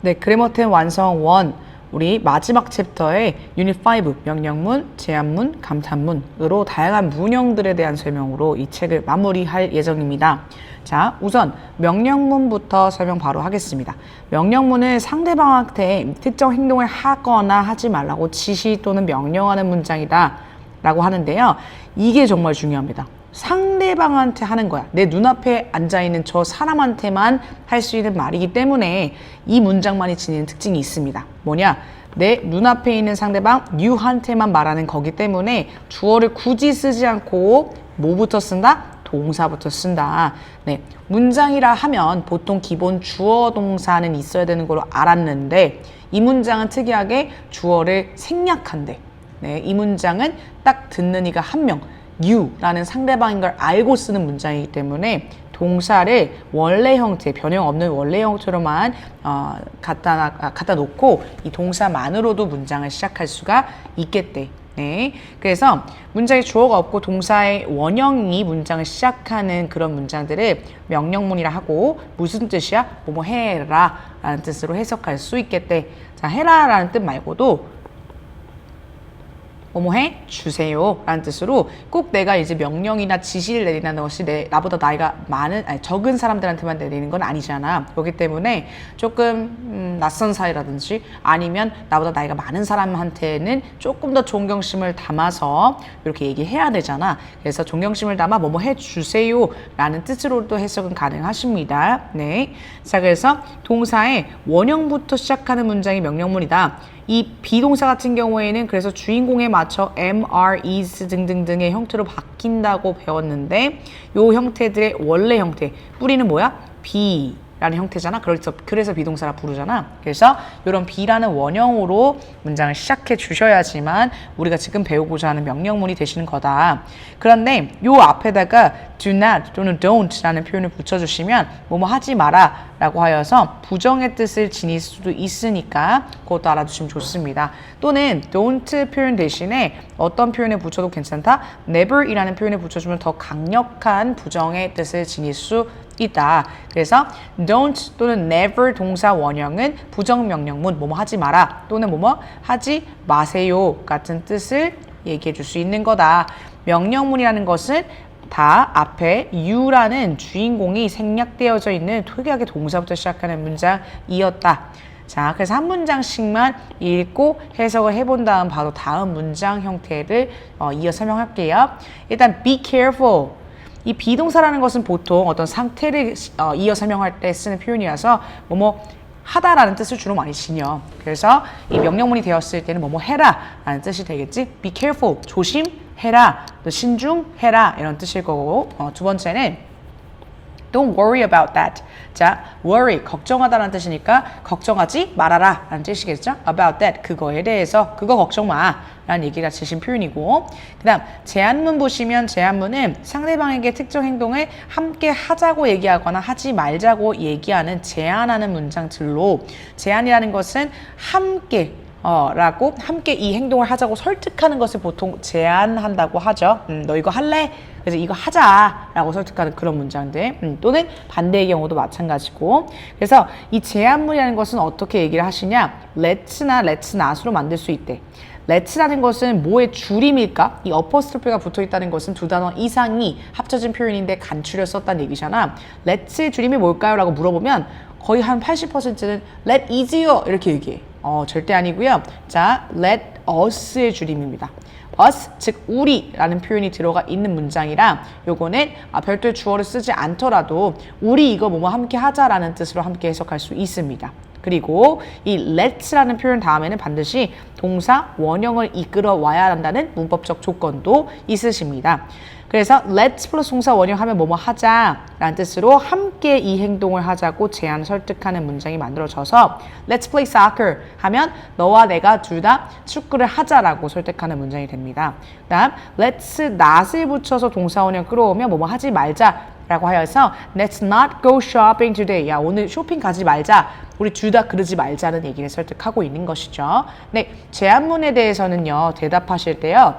네, 그래머텐 완성 1 우리 마지막 챕터의 유닛 5 명령문, 제안문, 감탄문으로 다양한 문형들에 대한 설명으로 이 책을 마무리할 예정입니다. 자, 우선 명령문부터 설명 바로 하겠습니다. 명령문은 상대방한테 특정 행동을 하거나 하지 말라고 지시 또는 명령하는 문장이다 라고 하는데요. 이게 정말 중요합니다. 상대방한테 하는 거야. 내 눈앞에 앉아있는 저 사람한테만 할 수 있는 말이기 때문에 이 문장만이 지니는 특징이 있습니다. 뭐냐? 내 눈앞에 있는 상대방 you한테만 말하는 거기 때문에 주어를 굳이 쓰지 않고 뭐부터 쓴다? 동사부터 쓴다. 네. 문장이라 하면 보통 기본 주어 동사는 있어야 되는 걸로 알았는데 이 문장은 특이하게 주어를 생략한대. 네, 이 문장은 딱 듣는 이가 한 명, you라는 상대방인 걸 알고 쓰는 문장이기 때문에 동사를 원래 형태, 변형 없는 원래 형태로만 어, 갖다, 놔- 아, 갖다 놓고 이 동사만으로도 문장을 시작할 수가 있겠대. 네. 그래서 문장에 주어가 없고 동사의 원형이 문장을 시작하는 그런 문장들을 명령문이라 하고 무슨 뜻이야? 뭐뭐 해라 라는 뜻으로 해석할 수 있겠대. 자, 해라 라는 뜻 말고도 뭐뭐 해? 주세요. 라는 뜻으로 꼭 내가 이제 명령이나 지시를 내린다는 것이 내, 나보다 나이가 많은 아니, 적은 사람들한테만 내리는 건 아니잖아. 그렇기 때문에 조금 음, 낯선 사이라든지 아니면 나보다 나이가 많은 사람한테는 조금 더 존경심을 담아서 이렇게 얘기해야 되잖아. 그래서 존경심을 담아 뭐뭐 해 주세요. 라는 뜻으로도 해석은 가능하십니다. 네. 자 그래서 동사의 원형부터 시작하는 문장이 명령문이다 이 비동사 같은 경우에는 그래서 주인공에 맞춰 are, is 등등등의 형태로 바뀐다고 배웠는데 요 형태들의 원래 형태 뿌리는 뭐야? be 라는 형태잖아. 그래서 그래서 비동사라 부르잖아. 그래서 이런 be라는 원형으로 문장을 시작해 주셔야지만 우리가 지금 배우고자 하는 명령문이 되시는 거다. 그런데 요 앞에다가 do not 또는 don't라는 표현을 붙여주시면 뭐뭐 하지 마라 라고 하여서 부정의 뜻을 지닐 수도 있으니까 그것도 알아두시면 좋습니다. 또는 don't 표현 대신에 어떤 표현에 붙여도 괜찮다. never이라는 표현에 붙여주면 더 강력한 부정의 뜻을 지닐 수 있다. 그래서 don't 또는 never 동사 원형은 부정 명령문 뭐뭐 하지 마라 또는 뭐뭐 하지 마세요 같은 뜻을 얘기해 줄 수 있는 거다. 명령문이라는 것은 다 앞에 you라는 주인공이 생략되어져 있는 특이하게 동사부터 시작하는 문장이었다. 자, 그래서 한 문장씩만 읽고 해석을 해본 다음 바로 다음 문장 형태를 어, 이어 설명할게요. 일단 be careful. 이 비동사라는 것은 보통 어떤 상태를 어, 이어 설명할 때 쓰는 표현이라서 뭐뭐 하다라는 뜻을 주로 많이 지녀. 그래서 이 명령문이 되었을 때는 뭐뭐 해라라는 뜻이 되겠지. Be careful, 조심해라, 또 신중해라 이런 뜻일 거고. 어, 두 번째는 Don't worry about that. 자, worry, 걱정하다라는 뜻이니까 걱정하지 말아라 라는 뜻이겠죠? About that, 그거에 대해서 그거 걱정 마 라는 얘기가 지신 표현이고 그 다음 제안문 보시면 제안문은 상대방에게 특정 행동을 함께 하자고 얘기하거나 하지 말자고 얘기하는 제안하는 문장들로 제안이라는 것은 함께 어, 라고 함께 이 행동을 하자고 설득하는 것을 보통 제안한다고 하죠. 음, 너 이거 할래? 그래서 이거 하자라고 설득하는 그런 문장들. 음, 또는 반대의 경우도 마찬가지고. 그래서 이 제안문이라는 것은 어떻게 얘기를 하시냐? let's나 let's not으로 만들 수 있대. let's라는 것은 뭐의 줄임일까? 이 어퍼스트로피가 붙어 있다는 것은 두 단어 이상이 합쳐진 표현인데 간추려 썼다는 얘기잖아. let's의 줄임이 뭘까요? 라고 물어보면 거의 한 80%는 let easier 이렇게 얘기해. 어, 절대 아니고요. 자 let us의 줄임입니다 us 즉 우리라는 표현이 들어가 있는 문장이라 요거는 아, 별도의 주어를 쓰지 않더라도 우리 이거 뭐뭐 함께 하자라는 뜻으로 함께 해석할 수 있습니다. 그리고 이 let's라는 표현 다음에는 반드시 동사 원형을 이끌어 와야 한다는 문법적 조건도 있으십니다. 그래서 let's 플러스 동사 원형 하면 뭐뭐 하자 라는 뜻으로 함께 이 행동을 하자고 제안 설득하는 문장이 만들어져서 let's play soccer 하면 너와 내가 둘 다 축구를 하자라고 설득하는 문장이 됩니다. 그다음 let's not을 붙여서 동사 원형 끌어오면 뭐뭐 하지 말자 라고 하여서 Let's not go shopping today. 야 오늘 쇼핑 가지 말자. 우리 둘 다 그러지 말자는 얘기를 설득하고 있는 것이죠. 네, 제안문에 대해서는요 대답하실 때요.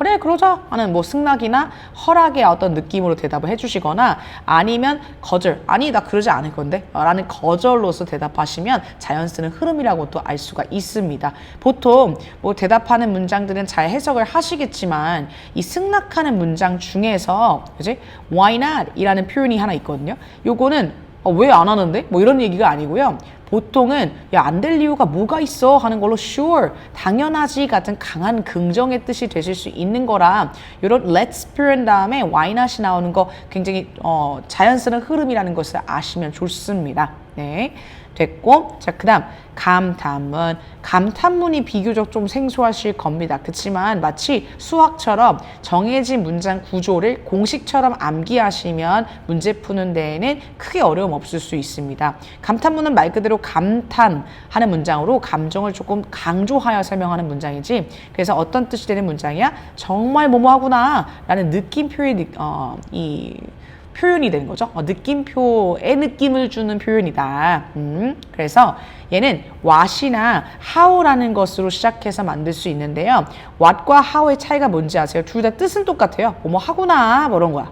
그래 그러자 하는 뭐 승낙이나 허락의 어떤 느낌으로 대답을 해주시거나 아니면 거절 아니 나 그러지 않을 건데 라는 거절로서 대답하시면 자연 쓰는 흐름이라고 또 알 수가 있습니다. 보통 뭐 대답하는 문장들은 잘 해석을 하시겠지만 이 승낙하는 문장 중에서 그지 why not 이라는 표현이 하나 있거든요. 요거는 어, 왜 안 하는데? 뭐 이런 얘기가 아니고요. 보통은 야 안 될 이유가 뭐가 있어 하는 걸로 sure 당연하지 같은 강한 긍정의 뜻이 되실 수 있는 거라 이런 let's 표현 다음에 why not이 나오는 거 굉장히 어, 자연스러운 흐름이라는 것을 아시면 좋습니다. 네. 됐고 자 그다음 감탄문. 감탄문이 비교적 좀 생소하실 겁니다. 그렇지만 마치 수학처럼 정해진 문장 구조를 공식처럼 암기하시면 문제 푸는 데에는 크게 어려움 없을 수 있습니다. 감탄문은 말 그대로 감탄하는 문장으로 감정을 조금 강조하여 설명하는 문장이지 그래서 어떤 뜻이 되는 문장이야? 정말 뭐뭐하구나 라는 느낌표의 어, 이 표현이 되는 거죠. 어, 느낌표의 느낌을 주는 표현이다. 음, 그래서 얘는 what이나 how라는 것으로 시작해서 만들 수 있는데요. what과 how의 차이가 뭔지 아세요? 둘 다 뜻은 똑같아요. 뭐뭐 하구나 뭐 이런 거야.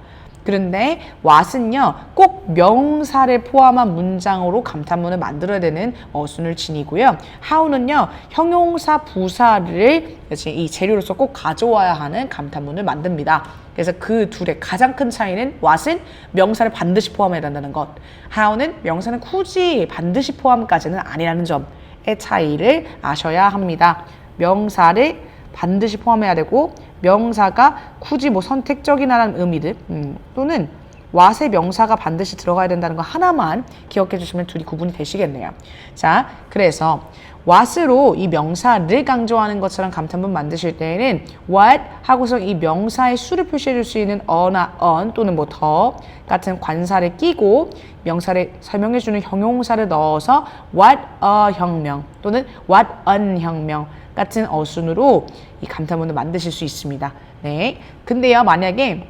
그런데 what은요 꼭 명사를 포함한 문장으로 감탄문을 만들어야 되는 어순을 지니고요. how는요 형용사 부사를 이 재료로서 꼭 가져와야 하는 감탄문을 만듭니다. 그래서 그 둘의 가장 큰 차이는 what은 명사를 반드시 포함해야 된다는 것, how는 명사는 굳이 반드시 포함까지는 아니라는 점의 차이를 아셔야 합니다. 명사를 반드시 포함해야 되고 명사가 굳이 뭐 선택적이라는 의미들 음, 또는 what의 명사가 반드시 들어가야 된다는 거 하나만 기억해 주시면 둘이 구분이 되시겠네요. 자, 그래서 what으로 이 명사를 강조하는 것처럼 감탄문 만드실 때에는 what 하고서 이 명사의 수를 표시해 줄 수 있는 어나 on 또는 뭐 더 같은 관사를 끼고 명사를 설명해 주는 형용사를 넣어서 what a 혁명 또는 what an 혁명 같은 어순으로 이 감탄문을 만드실 수 있습니다. 네. 근데요, 만약에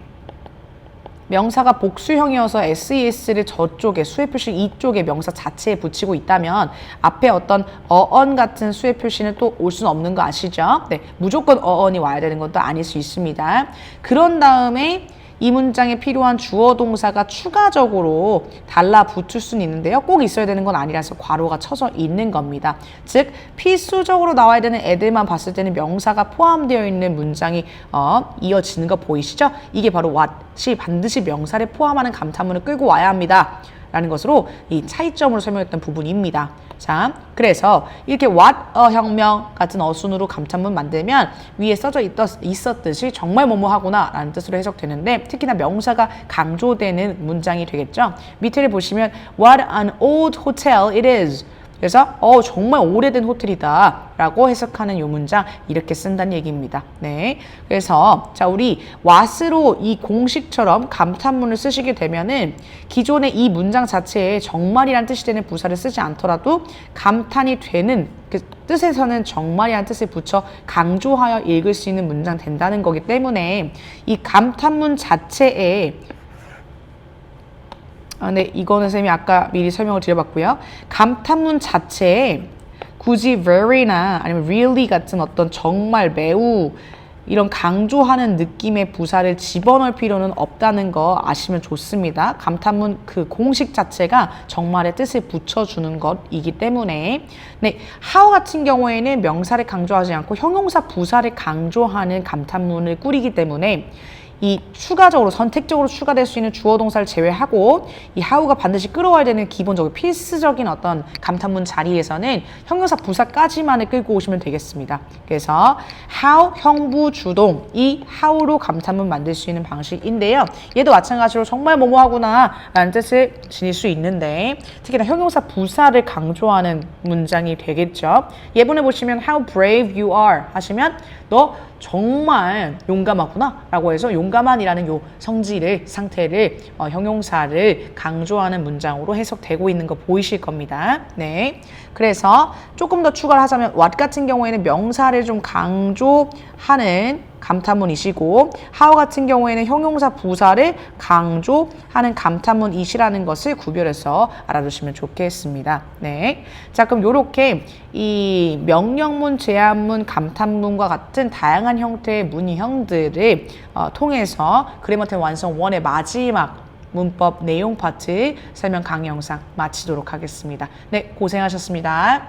명사가 복수형이어서 SES를 저쪽에 수의 표시 이쪽에 명사 자체에 붙이고 있다면 앞에 어떤 어언 같은 수의 표시는 또 올 수는 없는 거 아시죠? 네, 무조건 어언이 와야 되는 것도 아닐 수 있습니다. 그런 다음에 이 문장에 필요한 주어 동사가 추가적으로 달라붙을 수는 있는데요. 꼭 있어야 되는 건 아니라서 괄호가 쳐져 있는 겁니다. 즉 필수적으로 나와야 되는 애들만 봤을 때는 명사가 포함되어 있는 문장이 어, 이어지는 거 보이시죠? 이게 바로 what이 반드시 명사를 포함하는 감탄문을 끌고 와야 합니다. 라는 것으로 이 차이점으로 설명했던 부분입니다. 자, 그래서 이렇게 what a 혁명 같은 어순으로 감탄문 만들면 위에 써져 있었, 있었 듯이 정말 뭐뭐 하구나 라는 뜻으로 해석되는데 특히나 명사가 강조되는 문장이 되겠죠. 밑에를 보시면 what an old hotel it is. 그래서 어 정말 오래된 호텔이다 라고 해석하는 이 문장 이렇게 쓴다는 얘기입니다. 네. 그래서 자 우리 what으로 이 공식처럼 감탄문을 쓰시게 되면은 기존의 이 문장 자체에 정말이란 뜻이 되는 부사를 쓰지 않더라도 감탄이 되는 그 뜻에서는 정말이란 뜻을 붙여 강조하여 읽을 수 있는 문장 된다는 거기 때문에 이 감탄문 자체에 아, 네, 이거는 쌤이 아까 미리 설명을 드려봤고요. 감탄문 자체에 굳이 very나 아니면 really 같은 어떤 정말 매우 이런 강조하는 느낌의 부사를 집어넣을 필요는 없다는 거 아시면 좋습니다. 감탄문 그 공식 자체가 정말의 뜻을 붙여주는 것이기 때문에 네, how 같은 경우에는 명사를 강조하지 않고 형용사 부사를 강조하는 감탄문을 꾸리기 때문에 이 추가적으로 선택적으로 추가될 수 있는 주어 동사를 제외하고 이 how가 반드시 끌어와야 되는 기본적으로 필수적인 어떤 감탄문 자리에서는 형용사 부사까지만을 끌고 오시면 되겠습니다. 그래서 how 형부 주동 이 how로 감탄문 만들 수 있는 방식인데요. 얘도 마찬가지로 정말 뭐뭐하구나 라는 뜻을 지닐 수 있는데 특히나 형용사 부사를 강조하는 문장이 되겠죠. 예문을 보시면 how brave you are 하시면 너 정말 용감하구나 라고 해서 용감한이라는 요 성질을 상태를 어, 형용사를 강조하는 문장으로 해석되고 있는 거 보이실 겁니다. 네. 그래서 조금 더 추가를 하자면 what 같은 경우에는 명사를 좀 강조하는 감탄문이시고 how 같은 경우에는 형용사 부사를 강조하는 감탄문이시라는 것을 구별해서 알아두시면 좋겠습니다. 네. 자, 그럼 요렇게 이 명령문, 제한문, 감탄문과 같은 다양한 형태의 문형들을 어, 통해서 그래머템 완성 원의 마지막 문법 내용 파트 설명 강의 영상 마치도록 하겠습니다. 네, 고생하셨습니다.